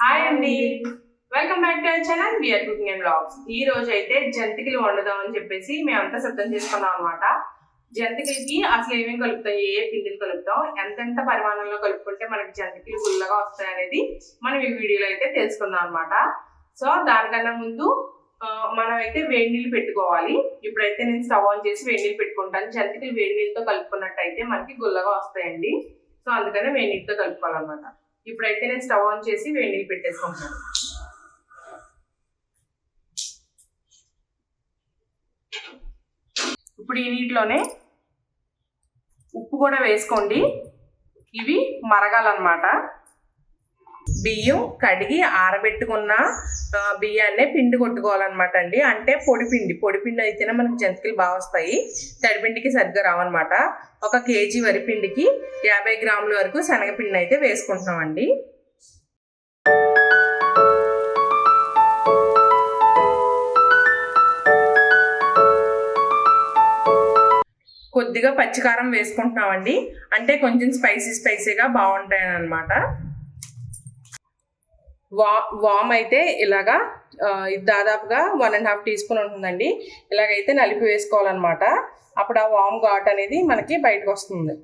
Hi అండి. Welcome back to our channel BR cooking and blogs ఈ రోజు అయితే జంతికలు వండుదాం అని చెప్పేసి మేమంతా సిద్ధం చేసుకున్నాం అనమాట జంతికలకి అసలు ఏమేమి కలుపుతాం ఏ పిండిలు కలుపుతాం ఎంతెంత పరిమాణంలో కలుపుకుంటే మనకి జంతికలు గుల్లగా వస్తాయి అనేది మనం ఈ వీడియోలో అయితే తెలుసుకుందాం అనమాట సో దానికన్నా ముందు మనం అయితే వేడి నీళ్ళు పెట్టుకోవాలి. ఇప్పుడైతే నేను స్టవ్ ఆన్ చేసి వేడి నీళ్ళు పెట్టుకుంటాను. జంతికలు వేడి నీళ్ళతో కలుపుకున్నట్టయితే మనకి గుల్లగా వస్తాయండి. సో అందుకనే వేడి నీళ్ళతో కలుపుకోవాలన్నమాట. ఇప్పుడైతే నేను స్టవ్ ఆన్ చేసి వేడి నీళ్ళు పెట్టేసుకుంటాను ఇప్పుడు ఈ నీటిలోనే ఉప్పు కూడా వేసుకోండి. ఇవి మరగాలన్నమాట. బియ్యం కడిగి ఆరబెట్టుకున్న ఆ, బియ్యాన్నే పిండి కొట్టుకోవాలన్నమాట అండి. అంటే పొడి పిండి పొడి పిండి అయితేనే మనకి జంతికలు బాగా వస్తాయి. తడిపిండికి సరిగ్గా రావన్నమాట. ఒక కేజీ వరిపిండికి యాభై గ్రాముల వరకు శనగపిండి అయితే వేసుకుంటున్నామండి. కొద్దిగా పచ్చికారం వేసుకుంటున్నామండి. అంటే కొంచెం స్పైసీ స్పైసీగా బాగుంటాయి అనమాట వా వామ్ అయితే ఇలాగా దాదాపుగా one and half teaspoon ఉంటుందండి. ఇలాగైతే నలిపి వేసుకోవాలన్నమాట. అప్పుడు ఆ వామ్ ఘాట్ అనేది మనకి బయటకు వస్తుంది.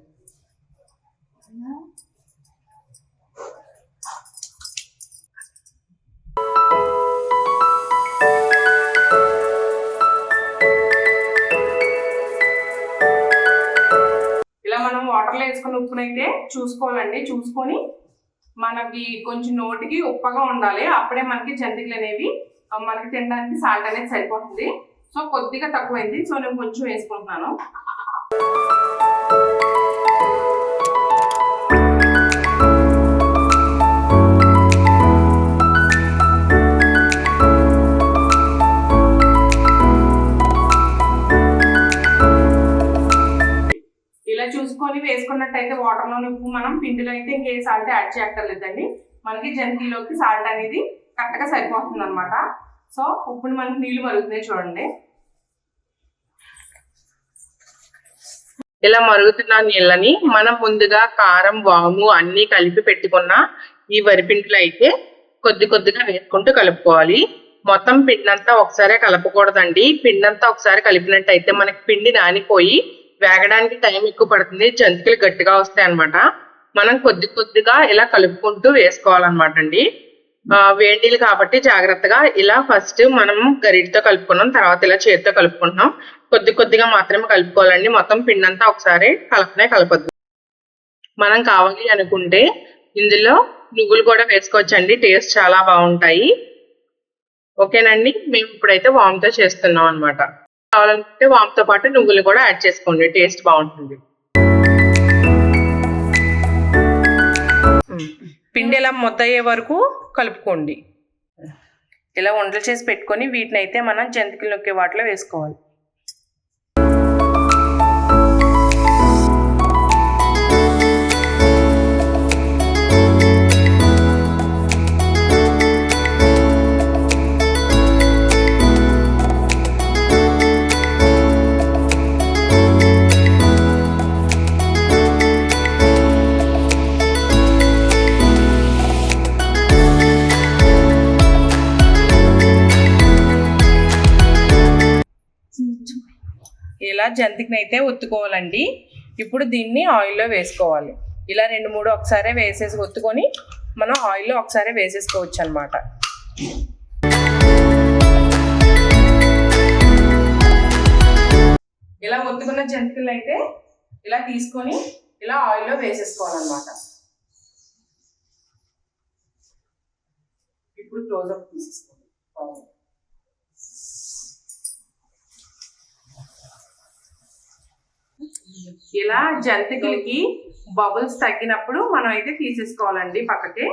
ఇలా మనం వాటర్లో వేసుకున్న ఉప్పునైతే చూసుకోవాలండి. చూసుకొని మనకి కొంచెం నోటికి ఉప్పగా ఉండాలి. అప్పుడే మనకి జంతికలు అనేవి మనకి తినడానికి సాల్ట్ అనేది సరిపోతుంది. సో కొద్దిగా తక్కువైంది. సో నేను కొంచెం వేసుకుంటున్నాను. ఇలా వేసుకున్నట్టయితే వాటర్లోని ఉప్పు మనం పిండిలో అయితే ఇంకే సాల్ట్ యాడ్ చేయక్కర్లేదండి. మనకి జంతిలోకి సాల్ట్ అనేది కరెక్ట్గా సరిపోతుంది అనమాట సో ఉప్పుని మనకి నీళ్ళు మరుగుతున్నాయి చూడండి. ఇలా మరుగుతున్న నీళ్ళని మనం ముందుగా కారం వాము అన్నీ కలిపి పెట్టుకున్న ఈ వరిపిండిలో అయితే కొద్ది కొద్దిగా వేసుకుంటూ కలుపుకోవాలి. మొత్తం పిండంతా ఒకసారి కలపకూడదండి. పిండంతా ఒకసారి కలిపినట్టయితే మనకి పిండి నానిపోయి వేగడానికి టైం ఎక్కువ పడుతుంది జంతికలు గట్టిగా వస్తాయి అన్నమాట. మనం కొద్ది కొద్దిగా ఇలా కలుపుకుంటూ వేసుకోవాలన్నమాట అండి. వేడిలు కాబట్టి జాగ్రత్తగా ఇలా ఫస్ట్ మనం గరిటితో కలుపుకున్నాం తర్వాత ఇలా చేతితో కలుపుకుంటున్నాం. కొద్ది కొద్దిగా మాత్రమే కలుపుకోవాలండి. మొత్తం పిండంతా ఒకసారి కలపనే కలపద్దు. మనం కావాలి అనుకుంటే ఇందులో నువ్వులు కూడా వేసుకోవచ్చండి. టేస్ట్ చాలా బాగుంటాయి. ఓకేనండి? మేము ఇప్పుడైతే వామ్తో చేస్తున్నాం అనమాట కావాలనుకుంటే వాంతో పాటు నువ్వులు కూడా యాడ్ చేసుకోండి. టేస్ట్ బాగుంటుంది. పిండి ఇలా ముద్దయ్యే వరకు కలుపుకోండి. ఇలా ఉండలు చేసి పెట్టుకొని వీటిని అయితే మనం జంతికలు నొక్కే వాటిలో వేసుకోవాలి. ఇలా జంతికనైతే ఒత్తుకోవాలండి. ఇప్పుడు దీన్ని ఆయిల్లో వేసుకోవాలి. ఇలా రెండు మూడు ఒకసారి వేసేసి ఒత్తుకొని మనం ఆయిల్లో ఒకసారి వేసేసుకోవచ్చు అనమాట ఇలా ఒత్తుకున్న జంతికలు అయితే ఇలా తీసుకొని ఇలా ఆయిల్లో వేసేసుకోవాలన్నమాట. ఇప్పుడు క్లోజ్అప్ తీసేసుకోండి. ఇలా జంతికలకి బబుల్స్ తగ్గినప్పుడు మనం అయితే తీసేసుకోవాలండి పక్కకి.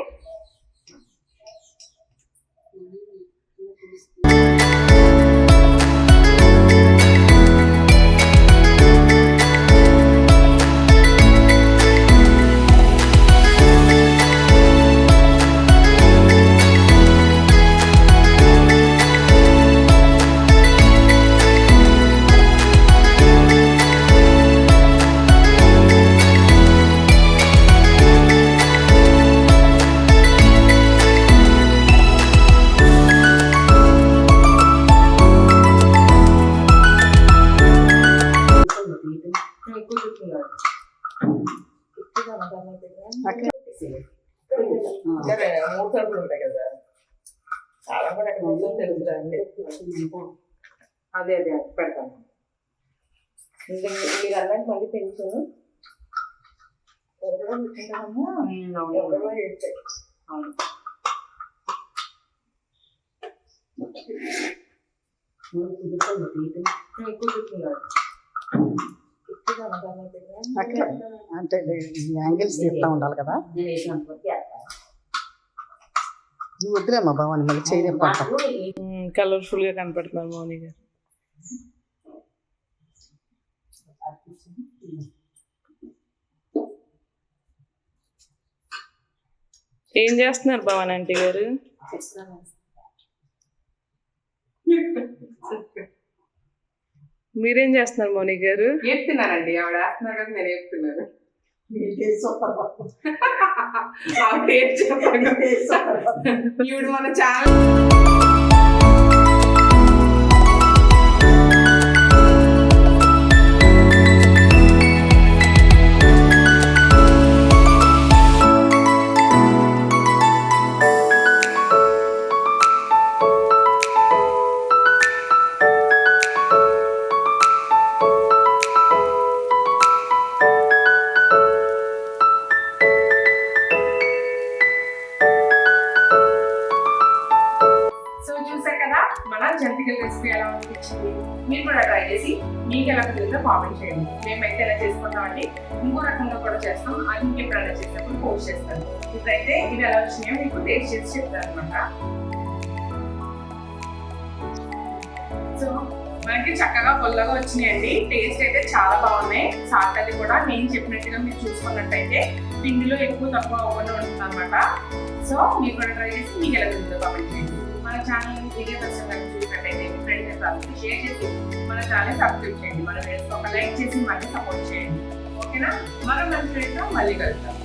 మూడు తలుపులు ఉంటాయి కదా చాలా కూడా ఎక్కడ తెలుసు అదే అదే పెడతాను ఇంకా మీరు అన్నది మళ్ళీ పెన్షన్ ఎవరో పెట్టుకుంటామో ఎవరో ఏడ్చాయి అవును కుదురుతుంది కుదురుతున్నారు అట్లా అంటే యాంగిల్స్ తీస్తా ఉండాలి కదా. నువ్వు వద్దులేమ్మా భవాని మళ్ళీ చేయలేకపోతా కలర్ఫుల్గా కనపడుతున్నారు మౌని గారు. ఏం చేస్తున్నారు భవన్ ఆంటీ గారు? మీరేం చేస్తున్నారు మౌని గారు? ఏపుతున్నానండి ఆవిడ వేస్తున్నారు కదా నేను ఏపుతున్నాను ఆవిడ టేస్ట్ చెప్పండి ఈవిడ మన ఛానల్ మన జంతికల రెసిపీ ఎలా అనిపించింది మీరు కూడా ట్రై చేసి మీకు ఎలా కుదిరిందో కామెంట్ చేయండి. మేమైతే ఎలా చేసుకుంటామండి? ఇంకో రకంగా కూడా చేస్తాం. అది మీకు ఎప్పుడైనా చేసినప్పుడు పోస్ట్ చేస్తాను. ఇప్పుడైతే ఇవి ఎలా వచ్చినాయో మీకు టేస్ట్ చేసి చెప్తాను అనమాట సో మనకి చక్కగా పుల్లగా వచ్చినాయండి. టేస్ట్ అయితే చాలా బాగున్నాయి. సాల్ట్ అది కూడా నేను చెప్పినట్టుగా మీరు చూసుకున్నట్టయితే పిండిలో ఎక్కువ తక్కువ అవ్వకుండా ఉంటుంది అనమాట సో మీరు కూడా ట్రై చేసి మీకు ఎలా కుదిరిందో కామెంట్ చేయండి. మన ఛానల్ వీడియో దర్శనం చూసినట్టయితే మీ ఫ్రెండ్స్ అందరికీ షేర్ చేసి మన ఛానల్ సబ్స్క్రైబ్ చేయండి. మన ఫ్రెండ్స్ ఒక లైక్ చేసి మళ్ళీ సపోర్ట్ చేయండి. ఓకేనా మరో మన ఫ్రెండ్స్ మళ్ళీ కలుద్దాం.